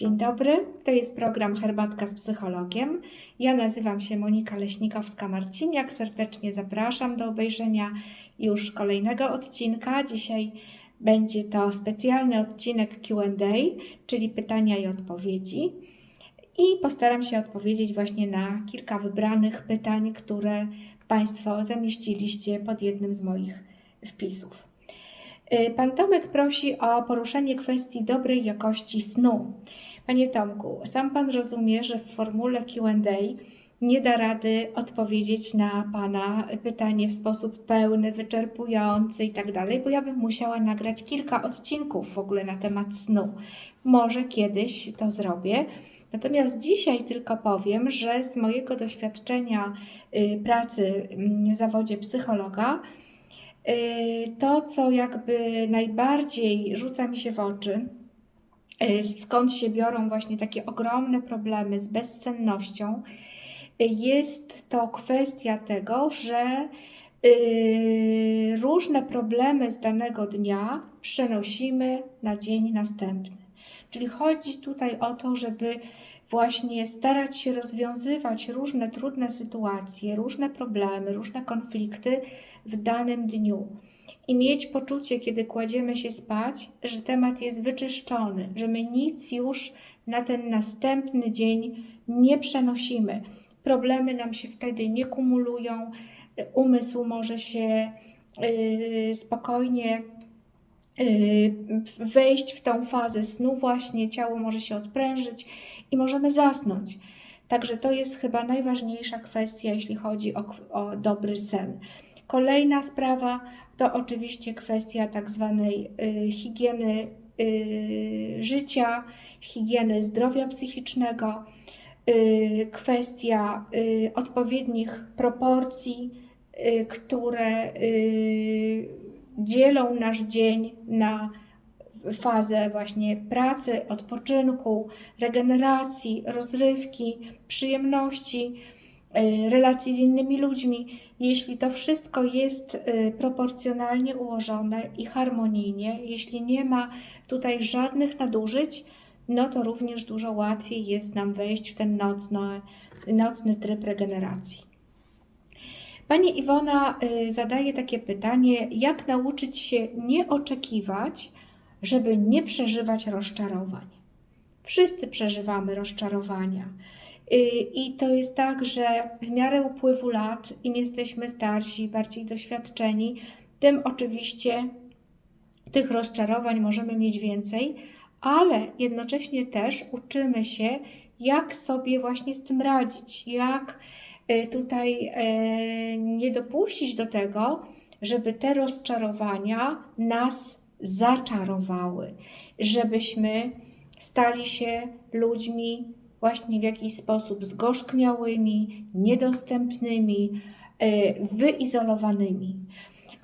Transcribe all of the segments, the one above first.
Dzień dobry, to jest program Herbatka z psychologiem. Ja nazywam się Monika Leśnikowska-Marciniak. Serdecznie zapraszam do obejrzenia już kolejnego odcinka. Dzisiaj będzie to specjalny odcinek QA, czyli pytania i odpowiedzi. I postaram się odpowiedzieć właśnie na kilka wybranych pytań, które Państwo zamieściliście pod jednym z moich wpisów. Y, Pan Tomek prosi o poruszenie kwestii dobrej jakości snu. Panie Tomku, sam Pan rozumie, że w formule QA nie da rady odpowiedzieć na Pana pytanie w sposób pełny, wyczerpujący i tak dalej, bo ja bym musiała nagrać kilka odcinków w ogóle na temat snu. Może kiedyś to zrobię. Natomiast dzisiaj tylko powiem, że z mojego doświadczenia y, pracy mm, w zawodzie psychologa, y, to co jakby najbardziej rzuca mi się w oczy, skąd się biorą właśnie takie ogromne problemy z bezsennością, jest to kwestia tego, że różne problemy z danego dnia przenosimy na dzień następny. Czyli chodzi tutaj o to, żeby właśnie starać się rozwiązywać różne trudne sytuacje, różne problemy, różne konflikty w danym dniu. I mieć poczucie, kiedy kładziemy się spać, że temat jest wyczyszczony, że my nic już na ten następny dzień nie przenosimy. Problemy nam się wtedy nie kumulują, umysł może się yy, spokojnie Y, wejść w tą fazę snu, właśnie ciało może się odprężyć i możemy zasnąć. Także to jest chyba najważniejsza kwestia, jeśli chodzi o, o dobry sen. Kolejna sprawa to oczywiście kwestia tak zwanej y, higieny y, życia, higieny zdrowia psychicznego, y, kwestia odpowiednich proporcji, które dzielą nasz dzień na fazę właśnie pracy, odpoczynku, regeneracji, rozrywki, przyjemności, relacji z innymi ludźmi. Jeśli to wszystko jest y, proporcjonalnie ułożone i harmonijnie, jeśli nie ma tutaj żadnych nadużyć, no to również dużo łatwiej jest nam wejść w ten nocny, nocny tryb regeneracji. Pani Iwona y, zadaje takie pytanie: jak nauczyć się nie oczekiwać, żeby nie przeżywać rozczarowań? Wszyscy przeżywamy rozczarowania. Y, I to jest tak, że w miarę upływu lat, im jesteśmy starsi, bardziej doświadczeni, tym oczywiście tych rozczarowań możemy mieć więcej, ale jednocześnie też uczymy się, jak sobie właśnie z tym radzić, jak E, tutaj e, nie dopuścić do tego, żeby te rozczarowania nas zaczarowały, żebyśmy stali się ludźmi właśnie w jakiś sposób zgorzkniałymi, niedostępnymi, e, wyizolowanymi.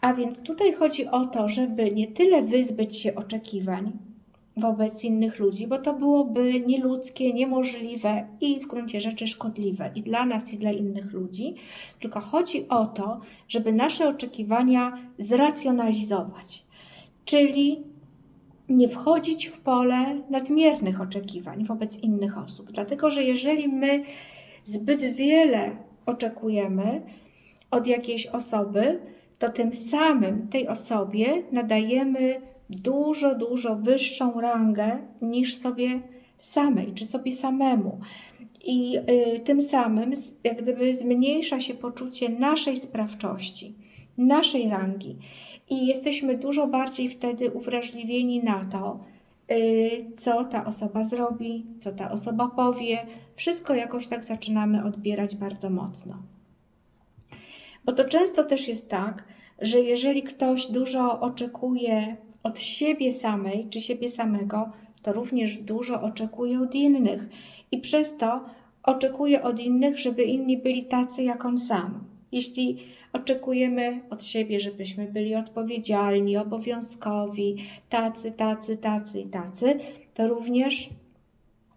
A więc tutaj chodzi o to, żeby nie tyle wyzbyć się oczekiwań, wobec innych ludzi, bo to byłoby nieludzkie, niemożliwe i w gruncie rzeczy szkodliwe i dla nas, i dla innych ludzi. Tylko chodzi o to, żeby nasze oczekiwania zracjonalizować, czyli nie wchodzić w pole nadmiernych oczekiwań wobec innych osób. Dlatego, że jeżeli my zbyt wiele oczekujemy od jakiejś osoby, to tym samym tej osobie nadajemy dużo, dużo wyższą rangę niż sobie samej, czy sobie samemu. I y, tym samym jak gdyby zmniejsza się poczucie naszej sprawczości, naszej rangi. I jesteśmy dużo bardziej wtedy uwrażliwieni na to, y, co ta osoba zrobi, co ta osoba powie. Wszystko jakoś tak zaczynamy odbierać bardzo mocno. Bo to często też jest tak, że jeżeli ktoś dużo oczekuje od siebie samej czy siebie samego, to również dużo oczekuje od innych i przez to oczekuje od innych, żeby inni byli tacy jak on sam. Jeśli oczekujemy od siebie, żebyśmy byli odpowiedzialni, obowiązkowi, tacy, tacy, tacy i tacy, to również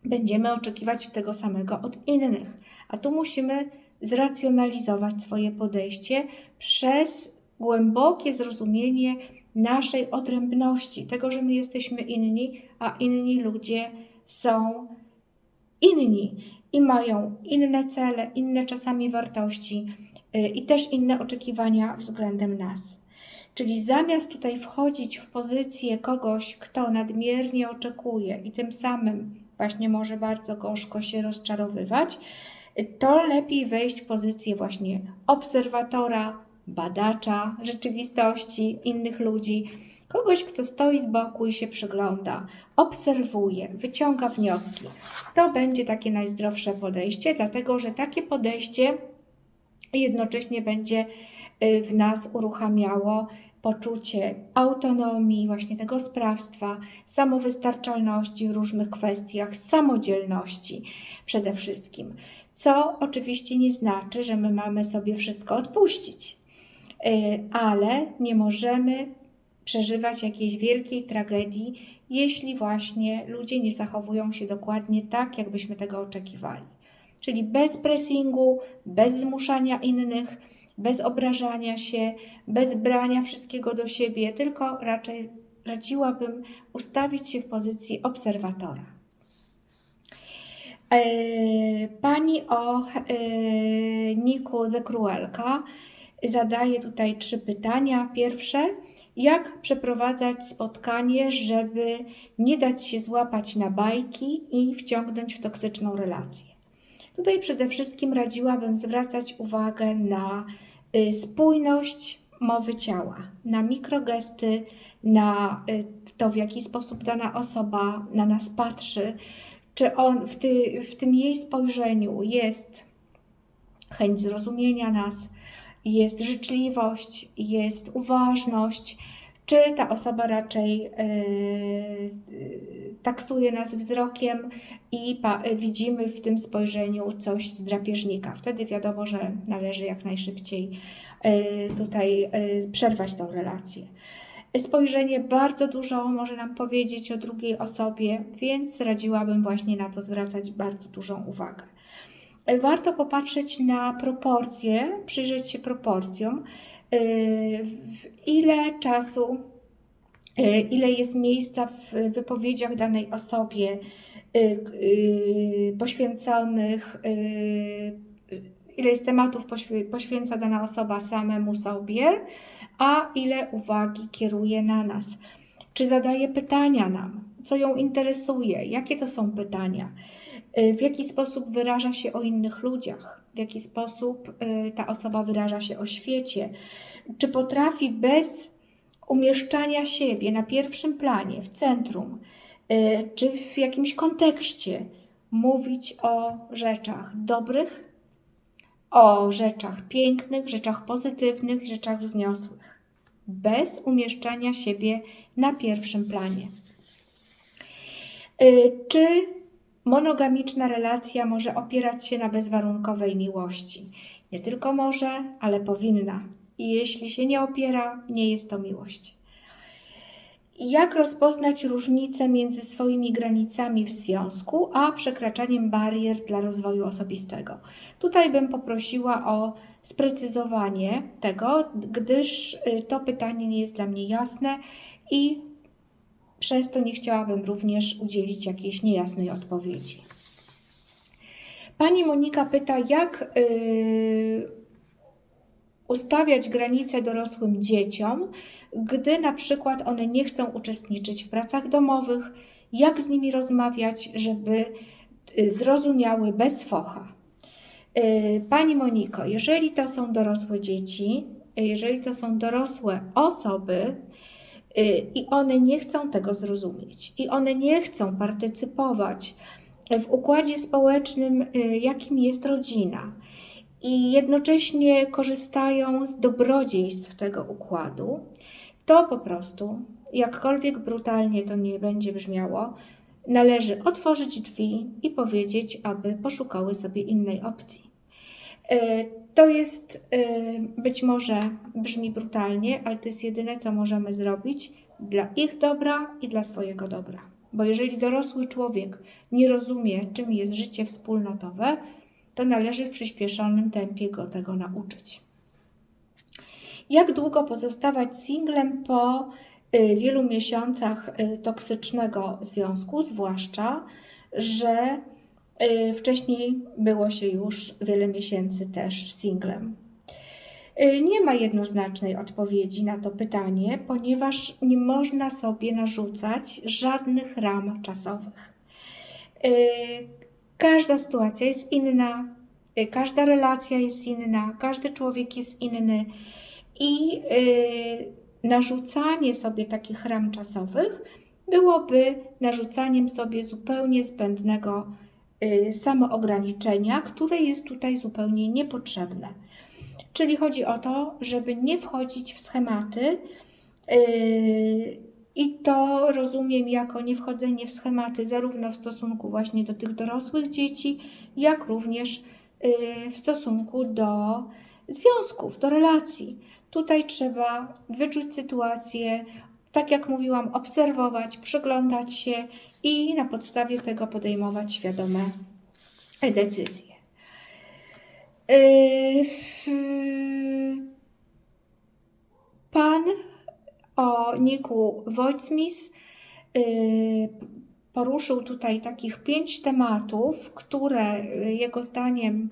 będziemy oczekiwać tego samego od innych. A tu musimy zracjonalizować swoje podejście przez głębokie zrozumienie naszej odrębności, tego, że my jesteśmy inni, a inni ludzie są inni i mają inne cele, inne czasami wartości i też inne oczekiwania względem nas. Czyli zamiast tutaj wchodzić w pozycję kogoś, kto nadmiernie oczekuje i tym samym właśnie może bardzo gorzko się rozczarowywać, to lepiej wejść w pozycję właśnie obserwatora, badacza rzeczywistości innych ludzi, kogoś, kto stoi z boku i się przygląda, obserwuje, wyciąga wnioski. To będzie takie najzdrowsze podejście, dlatego że takie podejście jednocześnie będzie y, w nas uruchamiało poczucie autonomii, właśnie tego sprawstwa, samowystarczalności w różnych kwestiach, samodzielności przede wszystkim. Co oczywiście nie znaczy, że my mamy sobie wszystko odpuścić, y, ale nie możemy przeżywać jakiejś wielkiej tragedii, jeśli właśnie ludzie nie zachowują się dokładnie tak, jakbyśmy tego oczekiwali. Czyli bez pressingu, bez zmuszania innych, bez obrażania się, bez brania wszystkiego do siebie, tylko raczej radziłabym ustawić się w pozycji obserwatora. E, pani o e, Niku The Cruelka zadaje tutaj trzy pytania. Pierwsze, jak przeprowadzać spotkanie, żeby nie dać się złapać na bajki i wciągnąć w toksyczną relację? Tutaj przede wszystkim radziłabym zwracać uwagę na y, spójność mowy ciała, na mikrogesty, na y, to, w jaki sposób dana osoba na nas patrzy, czy on w, ty, w tym jej spojrzeniu jest chęć zrozumienia nas, jest życzliwość, jest uważność, czy ta osoba raczej yy, taksuje nas wzrokiem i widzimy w tym spojrzeniu coś z drapieżnika. Wtedy wiadomo, że należy jak najszybciej yy, tutaj yy, przerwać tą relację. Spojrzenie bardzo dużo może nam powiedzieć o drugiej osobie, więc radziłabym właśnie na to zwracać bardzo dużą uwagę. Warto popatrzeć na proporcje, przyjrzeć się proporcjom, w ile czasu, ile jest miejsca w wypowiedziach danej osobie y, y, poświęconych, ile jest tematów poświęca dana osoba samemu sobie, a ile uwagi kieruje na nas. Czy zadaje pytania nam, co ją interesuje, jakie to są pytania, w jaki sposób wyraża się o innych ludziach? W jaki sposób ta osoba wyraża się o świecie, czy potrafi bez umieszczania siebie na pierwszym planie, w centrum, y, czy w jakimś kontekście mówić o rzeczach dobrych, o rzeczach pięknych, rzeczach pozytywnych, rzeczach wzniosłych, bez umieszczania siebie na pierwszym planie. Y, czy Monogamiczna relacja może opierać się na bezwarunkowej miłości. Nie tylko może, ale powinna. I jeśli się nie opiera, nie jest to miłość. Jak rozpoznać różnice między swoimi granicami w związku, a przekraczaniem barier dla rozwoju osobistego? Tutaj bym poprosiła o sprecyzowanie tego, gdyż y, to pytanie nie jest dla mnie jasne i przez to nie chciałabym również udzielić jakiejś niejasnej odpowiedzi. Pani Monika pyta, jak yy, ustawiać granice dorosłym dzieciom, gdy na przykład one nie chcą uczestniczyć w pracach domowych, jak z nimi rozmawiać, żeby y, zrozumiały bez focha. Y, pani Moniko, jeżeli to są dorosłe dzieci, jeżeli to są dorosłe osoby, Y, i one nie chcą tego zrozumieć, i one nie chcą partycypować w układzie społecznym, y, jakim jest rodzina, i jednocześnie korzystają z dobrodziejstw tego układu, to po prostu, jakkolwiek brutalnie to nie będzie brzmiało, należy otworzyć drzwi i powiedzieć, aby poszukały sobie innej opcji. E, to jest e, być może brzmi brutalnie, ale to jest jedyne, co możemy zrobić dla ich dobra i dla swojego dobra. Bo jeżeli dorosły człowiek nie rozumie, czym jest życie wspólnotowe, to należy w przyspieszonym tempie go tego nauczyć. Jak długo pozostawać singlem po e, wielu miesiącach toksycznego związku, zwłaszcza że y, wcześniej było się już wiele miesięcy też singlem. Y, Nie ma jednoznacznej odpowiedzi na to pytanie, ponieważ nie można sobie narzucać żadnych ram czasowych. Każda sytuacja jest inna, y, każda relacja jest inna, każdy człowiek jest inny i y, narzucanie sobie takich ram czasowych byłoby narzucaniem sobie zupełnie zbędnego y, samoograniczenia, które jest tutaj zupełnie niepotrzebne. Czyli chodzi o to, żeby nie wchodzić w schematy. I to rozumiem jako niewchodzenie w schematy zarówno w stosunku właśnie do tych dorosłych dzieci, jak również yy, w stosunku do związków, do relacji. Tutaj trzeba wyczuć sytuację, tak jak mówiłam, obserwować, przyglądać się i na podstawie tego podejmować świadome decyzje. W- Pan o Niku Wojtsmis yy, poruszył tutaj takich pięć tematów, które jego zdaniem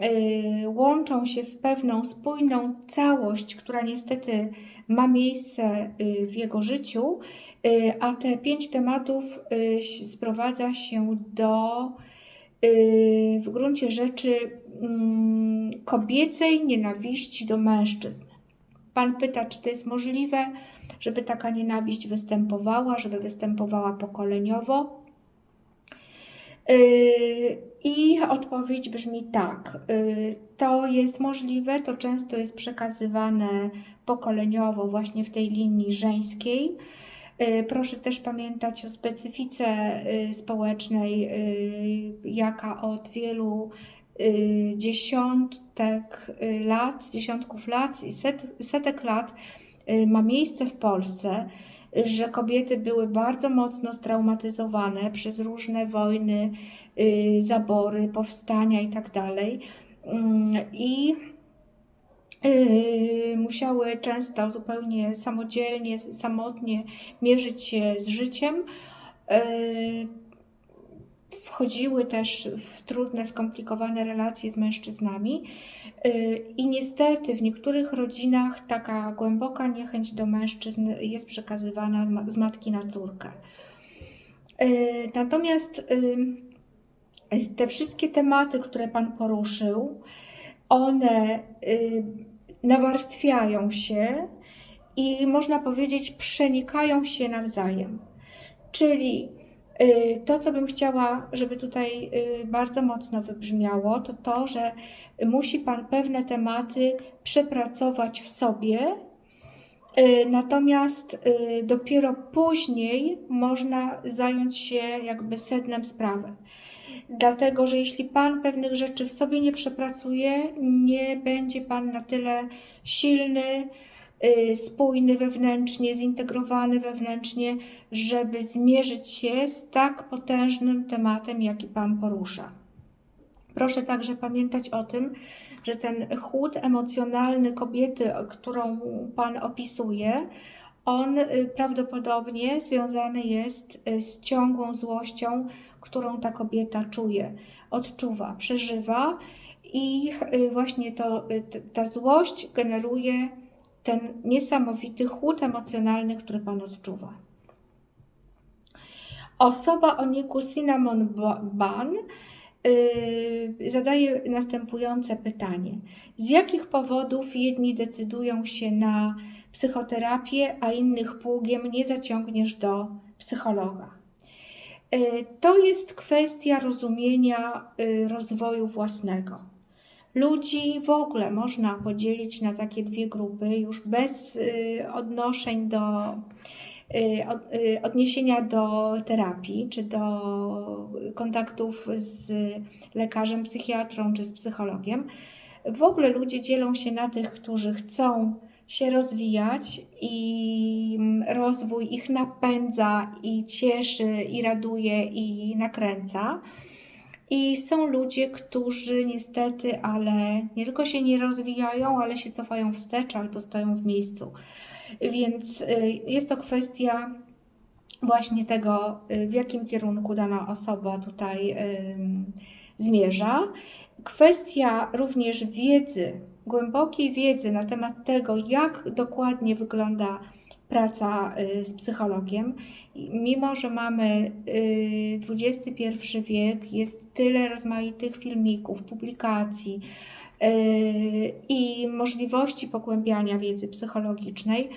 yy, łączą się w pewną spójną całość, która niestety ma miejsce yy, w jego życiu, a te pięć tematów sprowadza się do w gruncie rzeczy mm, kobiecej nienawiści do mężczyzn. Pan pyta, czy to jest możliwe, żeby taka nienawiść występowała, żeby występowała pokoleniowo. Yy, I odpowiedź brzmi tak. Yy, To jest możliwe, to często jest przekazywane pokoleniowo, właśnie w tej linii żeńskiej. Yy, Proszę też pamiętać o specyfice społecznej, jaka od wielu dziesiątek yy, lat, dziesiątków lat i set, setek lat yy, ma miejsce w Polsce, że kobiety były bardzo mocno straumatyzowane przez różne wojny, yy, zabory, powstania itd. Mm, I yy, musiały często zupełnie samodzielnie, samotnie mierzyć się z życiem. Wchodziły też w trudne, skomplikowane relacje z mężczyznami. Yy, I niestety w niektórych rodzinach taka głęboka niechęć do mężczyzn jest przekazywana z matki na córkę. Yy, Natomiast yy, te wszystkie tematy, które Pan poruszył, one y, nawarstwiają się i można powiedzieć przenikają się nawzajem. Czyli y, to, co bym chciała, żeby tutaj y, bardzo mocno wybrzmiało, to to, że musi Pan pewne tematy przepracować w sobie, y, natomiast y, dopiero później można zająć się jakby sednem sprawy. Dlatego, że jeśli Pan pewnych rzeczy w sobie nie przepracuje, nie będzie Pan na tyle silny, y, spójny wewnętrznie, zintegrowany wewnętrznie, żeby zmierzyć się z tak potężnym tematem, jaki Pan porusza. Proszę także pamiętać o tym, że ten chłód emocjonalny kobiety, którą Pan opisuje, on y, prawdopodobnie związany jest y, z ciągłą złością, którą ta kobieta czuje, odczuwa, przeżywa i y, właśnie to, y, ta złość generuje ten niesamowity chłód emocjonalny, który Pan odczuwa. Osoba o niku Cinnamon Ba- Ban yy, zadaje następujące pytanie. Z jakich powodów jedni decydują się na psychoterapię, a innych pługiem nie zaciągniesz do psychologa? Yy, To jest kwestia rozumienia yy, rozwoju własnego. Ludzi w ogóle można podzielić na takie dwie grupy, już bez y, odnoszeń do y, y, odniesienia do terapii czy do kontaktów z lekarzem, psychiatrą czy z psychologiem. W ogóle ludzie dzielą się na tych, którzy chcą się rozwijać i mm, rozwój ich napędza i cieszy i raduje i nakręca. I są ludzie, którzy niestety, ale nie tylko się nie rozwijają, ale się cofają wstecz albo stoją w miejscu. Więc y, jest to kwestia właśnie tego, y, w jakim kierunku dana osoba tutaj zmierza. Kwestia również wiedzy, głębokiej wiedzy na temat tego, jak dokładnie wygląda praca y, z psychologiem. Mimo, że mamy y, XXI wiek, jest tyle rozmaitych filmików, publikacji y, i możliwości pogłębiania wiedzy psychologicznej,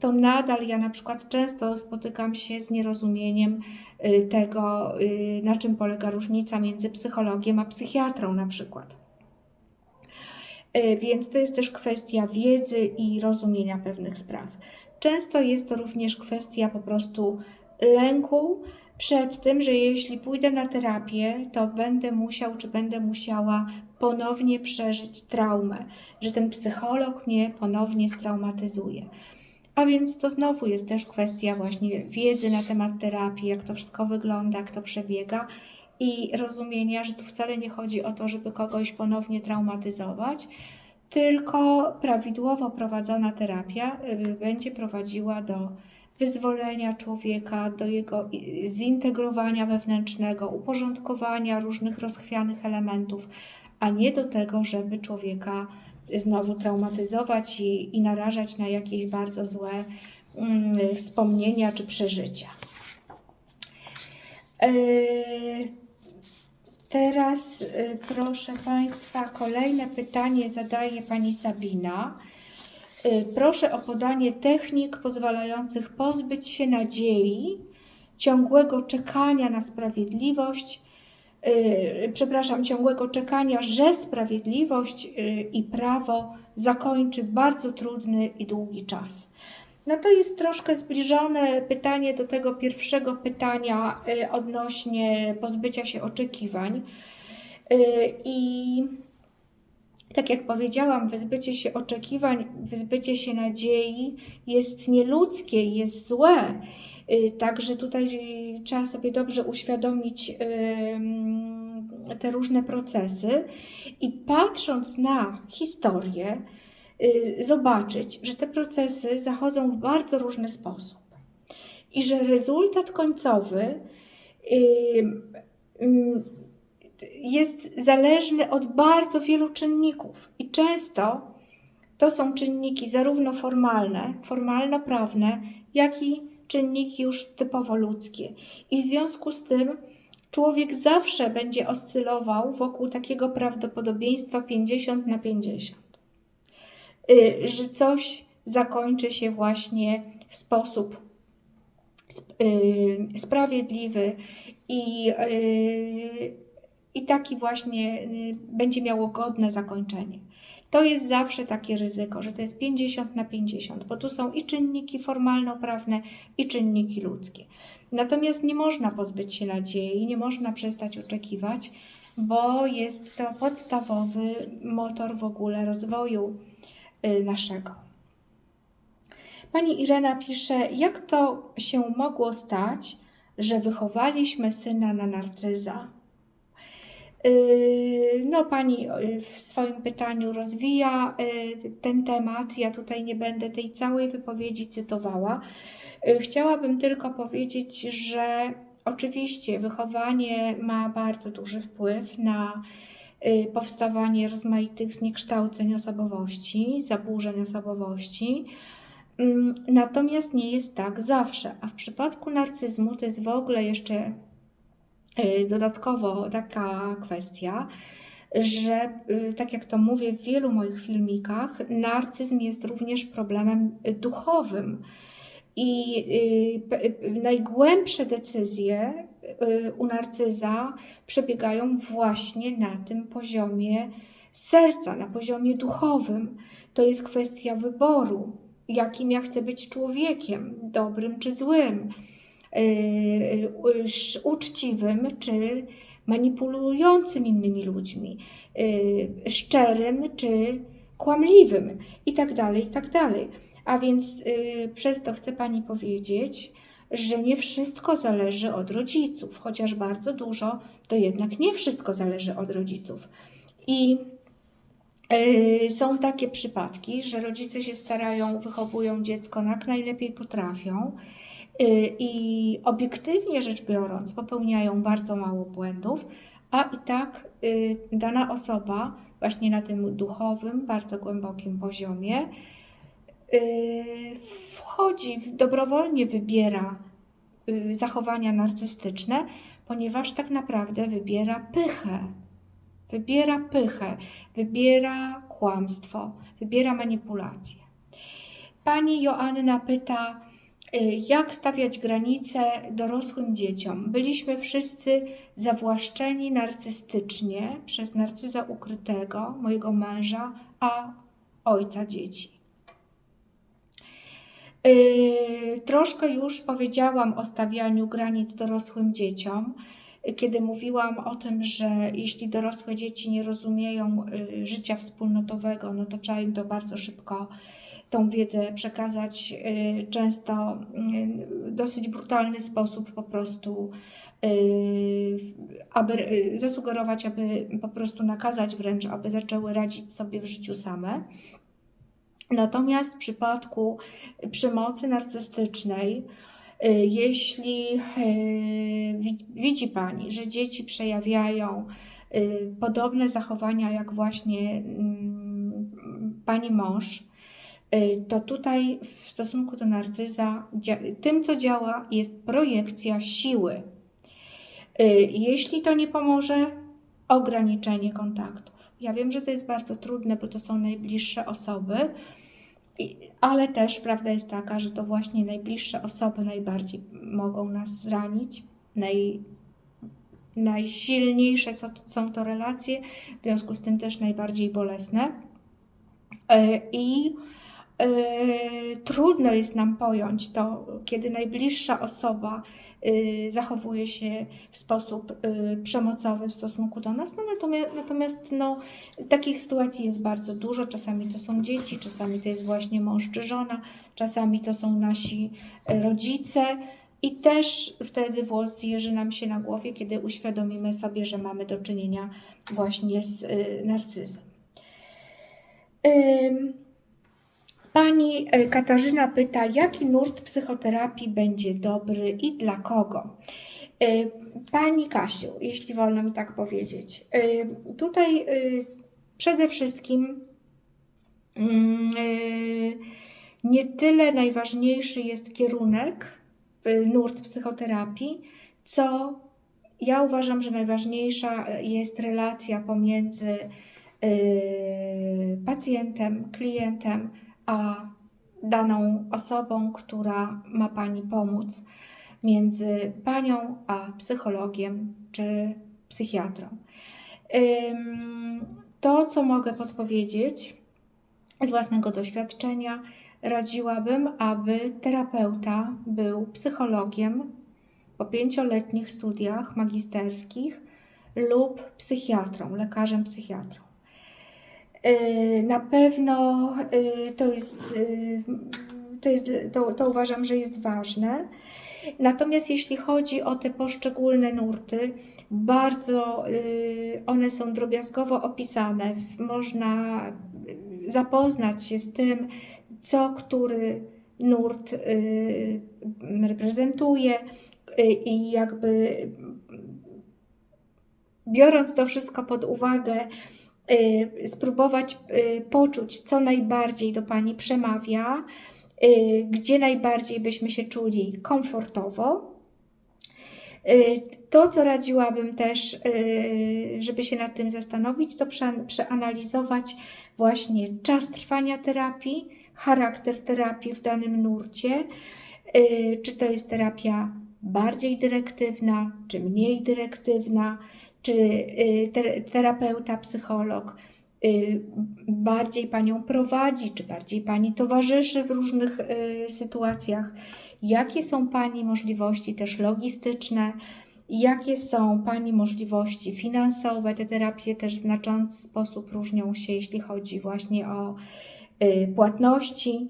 to nadal ja na przykład często spotykam się z nierozumieniem y, tego, y, na czym polega różnica między psychologiem a psychiatrą na przykład. Y, Więc to jest też kwestia wiedzy i rozumienia pewnych spraw. Często jest to również kwestia po prostu lęku przed tym, że jeśli pójdę na terapię, to będę musiał czy będę musiała ponownie przeżyć traumę, że ten psycholog mnie ponownie straumatyzuje. A więc to znowu jest też kwestia właśnie wiedzy na temat terapii, jak to wszystko wygląda, jak to przebiega i rozumienia, że tu wcale nie chodzi o to, żeby kogoś ponownie traumatyzować, tylko prawidłowo prowadzona terapia y, będzie prowadziła do wyzwolenia człowieka, do jego y, zintegrowania wewnętrznego, uporządkowania różnych rozchwianych elementów, a nie do tego, żeby człowieka znowu traumatyzować i, i narażać na jakieś bardzo złe mm, wspomnienia czy przeżycia. Yy, Teraz y, proszę Państwa, kolejne pytanie zadaje Pani Sabina. Y, Proszę o podanie technik pozwalających pozbyć się nadziei, ciągłego czekania na sprawiedliwość, y, przepraszam, ciągłego czekania, że sprawiedliwość i prawo zakończy bardzo trudny i długi czas. No to jest troszkę zbliżone pytanie do tego pierwszego pytania y, odnośnie pozbycia się oczekiwań. Y, I tak jak powiedziałam, wyzbycie się oczekiwań, wyzbycie się nadziei jest nieludzkie, jest złe. Y, Także tutaj trzeba sobie dobrze uświadomić te różne procesy i patrząc na historię, zobaczyć, że te procesy zachodzą w bardzo różny sposób. I że rezultat końcowy ym, ym, jest zależny od bardzo wielu czynników. I często to są czynniki zarówno formalne, formalno-prawne, jak i czynniki już typowo ludzkie. I w związku z tym człowiek zawsze będzie oscylował wokół takiego prawdopodobieństwa 50 na 50, y, że coś zakończy się właśnie w sposób y, sprawiedliwy i y, i taki właśnie y, będzie miało godne zakończenie. To jest zawsze takie ryzyko, że to jest 50 na 50, bo tu są i czynniki formalno-prawne, i czynniki ludzkie. Natomiast nie można pozbyć się nadziei, nie można przestać oczekiwać, bo jest to podstawowy motor w ogóle rozwoju y, naszego. Pani Irena pisze, jak to się mogło stać, że wychowaliśmy syna na narcyza? Yy, No, pani yy, w swoim pytaniu rozwija ten temat. Ja tutaj nie będę tej całej wypowiedzi cytowała. Chciałabym tylko powiedzieć, że oczywiście wychowanie ma bardzo duży wpływ na powstawanie rozmaitych zniekształceń osobowości, zaburzeń osobowości. Ym, Natomiast nie jest tak zawsze, a w przypadku narcyzmu to jest w ogóle jeszcze Y, Dodatkowo taka kwestia, że y, tak jak to mówię w wielu moich filmikach, narcyzm jest również problemem y, duchowym. I y, y, najgłębsze decyzje y, u narcyza przebiegają właśnie na tym poziomie serca, na poziomie duchowym. To jest kwestia wyboru, jakim ja chcę być człowiekiem, dobrym czy złym y, sz- uczciwym czy manipulującym innymi ludźmi, y, szczerym czy kłamliwym i tak dalej, i tak. A więc y, przez to chcę Pani powiedzieć, że nie wszystko zależy od rodziców, chociaż bardzo dużo, to jednak nie wszystko zależy od rodziców. I y, są takie przypadki, że rodzice się starają, wychowują dziecko jak najlepiej potrafią y, i obiektywnie rzecz biorąc popełniają bardzo mało błędów, a i tak y, dana osoba właśnie na tym duchowym, bardzo głębokim poziomie wchodzi, w- dobrowolnie wybiera y, zachowania narcystyczne, ponieważ tak naprawdę wybiera pychę. Wybiera pychę, wybiera kłamstwo, wybiera manipulację. Pani Joanna pyta, y, jak stawiać granice dorosłym dzieciom. Byliśmy wszyscy zawłaszczeni narcystycznie przez narcyza ukrytego, mojego męża, a ojca dzieci. Yy, Troszkę już powiedziałam o stawianiu granic dorosłym dzieciom, kiedy mówiłam o tym, że jeśli dorosłe dzieci nie rozumieją yy, życia wspólnotowego, no to trzeba im to bardzo szybko tą wiedzę przekazać, yy, często w dosyć brutalny sposób po prostu, aby zasugerować, aby po prostu nakazać wręcz, aby zaczęły radzić sobie w życiu same. Natomiast w przypadku przemocy narcystycznej, y, jeśli y, wi- widzi Pani, że dzieci przejawiają y, podobne zachowania jak właśnie mm, Pani mąż, to tutaj w stosunku do narcyza tym, co działa, jest projekcja siły. Jeśli to nie pomoże, ograniczenie kontaktów. Ja wiem, że to jest bardzo trudne, bo to są najbliższe osoby, ale też prawda jest taka, że to właśnie najbliższe osoby najbardziej mogą nas zranić. Naj, najsilniejsze są, to relacje, w związku z tym też najbardziej bolesne. E, I trudno jest nam pojąć to, kiedy najbliższa osoba e, zachowuje się w sposób e, przemocowy w stosunku do nas. No, natomiast natomiast no, takich sytuacji jest bardzo dużo. Czasami to są dzieci, czasami to jest właśnie mąż czy żona, czasami to są nasi rodzice. I też wtedy włos jeży nam się na głowie, kiedy uświadomimy sobie, że mamy do czynienia właśnie z narcyzem. Ym, Pani e, Katarzyna pyta, jaki nurt psychoterapii będzie dobry i dla kogo? Y, Pani Kasiu, jeśli wolno mi tak powiedzieć, y, tutaj przede wszystkim mm, nie tyle najważniejszy jest kierunek, nurt psychoterapii, co ja uważam, że najważniejsza jest relacja pomiędzy pacjentem, klientem, a daną osobą, która ma Pani pomóc, między Panią a psychologiem czy psychiatrą. To, co mogę podpowiedzieć z własnego doświadczenia, radziłabym, aby terapeuta był psychologiem po pięcioletnich studiach magisterskich lub psychiatrą, lekarzem psychiatrą. Yy, Na pewno yy, to jest, yy, to, jest to, to uważam, że jest ważne. Natomiast jeśli chodzi o te poszczególne nurty, bardzo one są drobiazgowo opisane. Można zapoznać się z tym, co który nurt reprezentuje i jakby biorąc to wszystko pod uwagę, y, spróbować y, poczuć, co najbardziej do Pani przemawia, y, gdzie najbardziej byśmy się czuli komfortowo. Y, To, co radziłabym też, y, żeby się nad tym zastanowić, to przean- przeanalizować właśnie czas trwania terapii, charakter terapii w danym nurcie, y, czy to jest terapia bardziej dyrektywna, czy mniej dyrektywna, czy y, te- terapeuta, psycholog y, bardziej Panią prowadzi, czy bardziej Pani towarzyszy w różnych y, sytuacjach. Jakie są Pani możliwości też logistyczne, jakie są Pani możliwości finansowe. Te terapie też w znaczący sposób różnią się, jeśli chodzi właśnie o płatności.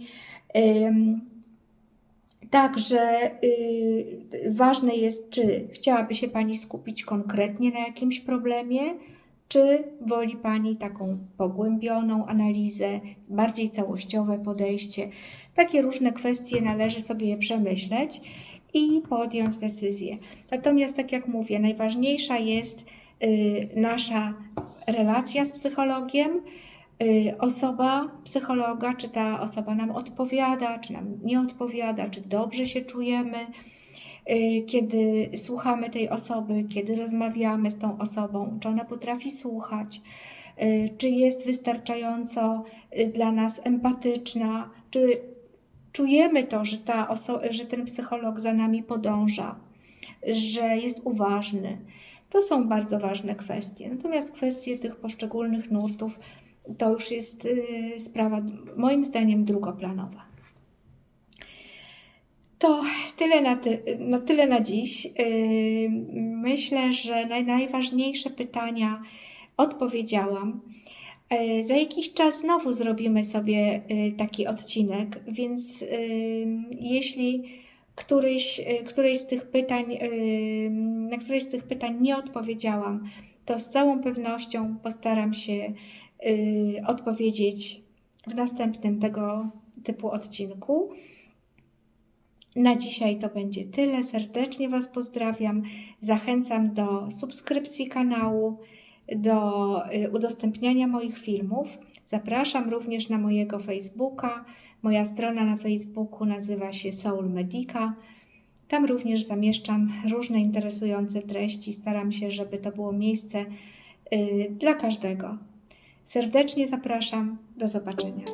Także y, ważne jest, czy chciałaby się Pani skupić konkretnie na jakimś problemie, czy woli Pani taką pogłębioną analizę, bardziej całościowe podejście. Takie różne kwestie należy sobie je przemyśleć i podjąć decyzję. Natomiast, tak jak mówię, najważniejsza jest y, nasza relacja z psychologiem, osoba psychologa, czy ta osoba nam odpowiada, czy nam nie odpowiada, czy dobrze się czujemy, y, kiedy słuchamy tej osoby, kiedy rozmawiamy z tą osobą, czy ona potrafi słuchać, y, czy jest wystarczająco y, dla nas empatyczna, czy czujemy to, że, ta oso- że ten psycholog za nami podąża, że jest uważny. To są bardzo ważne kwestie. Natomiast kwestie tych poszczególnych nurtów to już jest y, sprawa, moim zdaniem, drugoplanowa. To tyle na, ty, tyle na dziś. Yy, Myślę, że naj, najważniejsze pytania odpowiedziałam. Yy, Za jakiś czas znowu zrobimy sobie taki odcinek, więc jeśli któryś, któreś z tych pytań, na któreś z tych pytań nie odpowiedziałam, to z całą pewnością postaram się odpowiedzieć w następnym tego typu odcinku. Na dzisiaj to będzie tyle. Serdecznie Was pozdrawiam. Zachęcam do subskrypcji kanału, do y, udostępniania moich filmów. Zapraszam również na mojego Facebooka. Moja strona na Facebooku nazywa się Soul Medica. Tam również zamieszczam różne interesujące treści. Staram się, żeby to było miejsce y, dla każdego. Serdecznie zapraszam. Do zobaczenia.